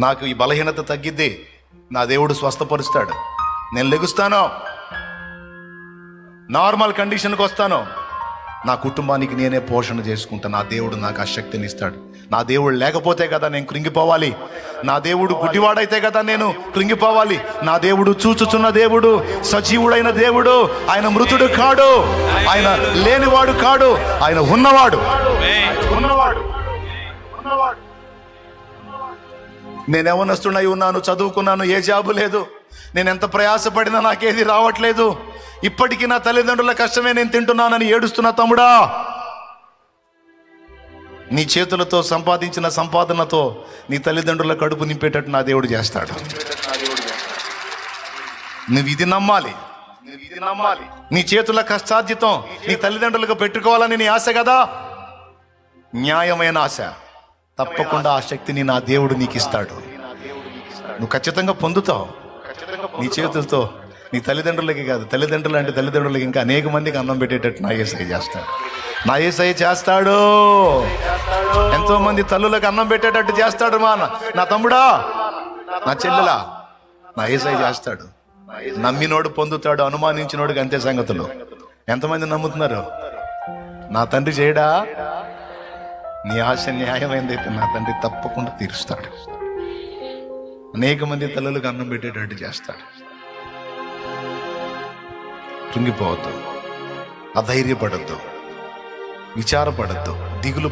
నాకు ఈ బలహీనత తగ్గిద్ది. నా దేవుడు స్వస్థపరుస్తాడు. నేను లెగుస్తాను. నార్మల్ కండిషన్కి వస్తాను. నా కుటుంబానికి నేనే పోషణ చేసుకుంటా. నా దేవుడు నాకు ఆ శక్తిని ఇస్తాడు. నా దేవుడు లేకపోతే కదా నేను కృంగిపోవాలి. నా దేవుడు గుడ్డివాడైతే కదా నేను కృంగిపోవాలి. నా దేవుడు చూచుచున్న దేవుడు సజీవుడైన దేవుడు ఆయన మృతుడు కాడు. ఆయన లేనివాడు కాడు. ఆయన ఉన్నవాడు. ఉన్నవాడు నేను యవనస్తున్నై ఉన్నాను చదువుకున్నాను ఏ జాబు లేదు. నేను ఎంత ప్రయాసపడినా నాకేది రావట్లేదు. ఇప్పటికీ నా తల్లిదండ్రుల కష్టమే నేను తింటున్నానని ఏడుస్తున్నా తమ్ముడా. నీ చేతులతో సంపాదించిన సంపాదనతో నీ తల్లిదండ్రుల కడుపు నింపేటట్టు నా దేవుడు చేస్తాడు. నువ్వు ఇది నమ్మాలి నువ్వు ఇది నమ్మాలి. నీ చేతుల కష్టార్జితం నీ తల్లిదండ్రులకు పెట్టుకోవాలని నీ ఆశ కదా? న్యాయమైన ఆశ. తప్పకుండా ఆ శక్తిని నా దేవుడు నీకు ఇస్తాడు నువ్వు ఖచ్చితంగా పొందుతావు. నీ చేతులతో నీ తల్లిదండ్రులకి కాదు తల్లిదండ్రులు అంటే తల్లిదండ్రులకి ఇంకా అనేక మందికి అన్నం పెట్టేటట్టు నా ఏసై చేస్తాడు. నా ఏసై చేస్తాడు. ఎంతో మంది తల్లులకు అన్నం పెట్టేటట్టు చేస్తాడు మా నా- నా తమ్ముడా నా చెల్లెలా? నా ఏసై చేస్తాడు. నమ్మినోడు పొందుతాడు అనుమానించినోడికి అంతే సంగతులు. ఎంతమంది నమ్ముతున్నారు? నా తండ్రి చేయడా? నీ ఆశ న్యాయమైందైతే నా తండ్రి తప్పకుండా తీరుస్తాడు. అనేక మంది తల్లులకు అన్నం పెట్టేటట్టు చేస్తాడు. కృంగిపోవద్దు. అధైర్యపడద్దు. విచారపడద్దు. దిగులు